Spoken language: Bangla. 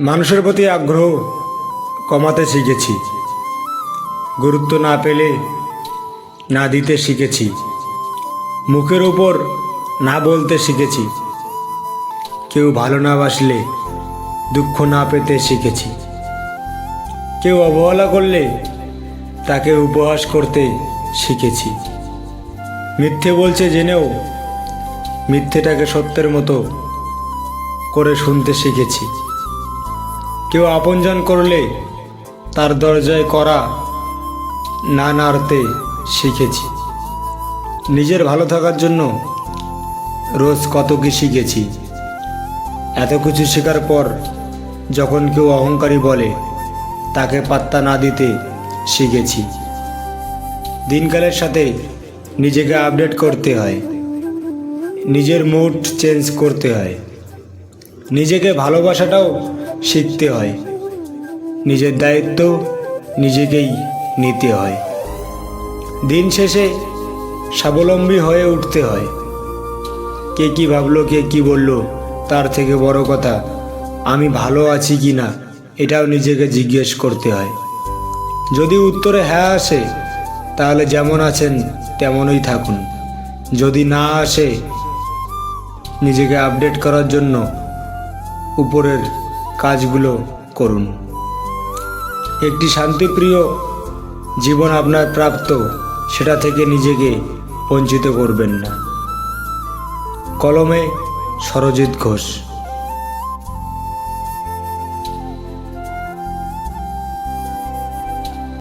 মানুষের প্রতি আগ্রহ কমাতে শিখেছি। গুরুত্ব না পেলে না দিতে শিখেছি। মুখের উপর না বলতে শিখেছি। কেউ ভালো না বাসলে দুঃখ না পেতে শিখেছি। কেউ অবহেলা করলে তাকে উপহাস করতে শিখেছি। মিথ্যে বলছে জেনেও মিথ্যেটাকে সত্যের মতো করে শুনতে শিখেছি। কেউ আপনজন করলে তার দরজায় করা না নাড়তে শিখেছি। নিজের ভালো থাকার জন্য রোজ কত কি শিখেছি। এত কিছু শেখার পর যখন কেউ অহংকারী বলে, তাকে পাত্তা না দিতে শিখেছি। দিনকালের সাথে নিজেকে আপডেট করতে হয়। নিজের মুড চেঞ্জ করতে হয়। নিজেকে ভালোবাসাটাও শিখতে হয়। নিজের দায়িত্ব নিজেকেই নিতে হয়। দিন শেষে স্বাবলম্বী হয়ে উঠতে হয়। কে কি ভাবলো, কে কি বলল, তার থেকে বড় কথা, আমি ভালো আছি কি না, এটাও নিজেকে জিজ্ঞেস করতে হয়। যদি উত্তরে হ্যাঁ আসে, তাহলে যেমন আছেন তেমনই থাকুন। যদি না আসে, নিজেকে আপডেট করার জন্য উপরের কাজগুলো করুন। একটি শান্তিপ্রিয় জীবন আপনার প্রাপ্ত, সেটা থেকে নিজেকে বঞ্চিত করবেন না। কলমে সরজিৎ ঘোষ।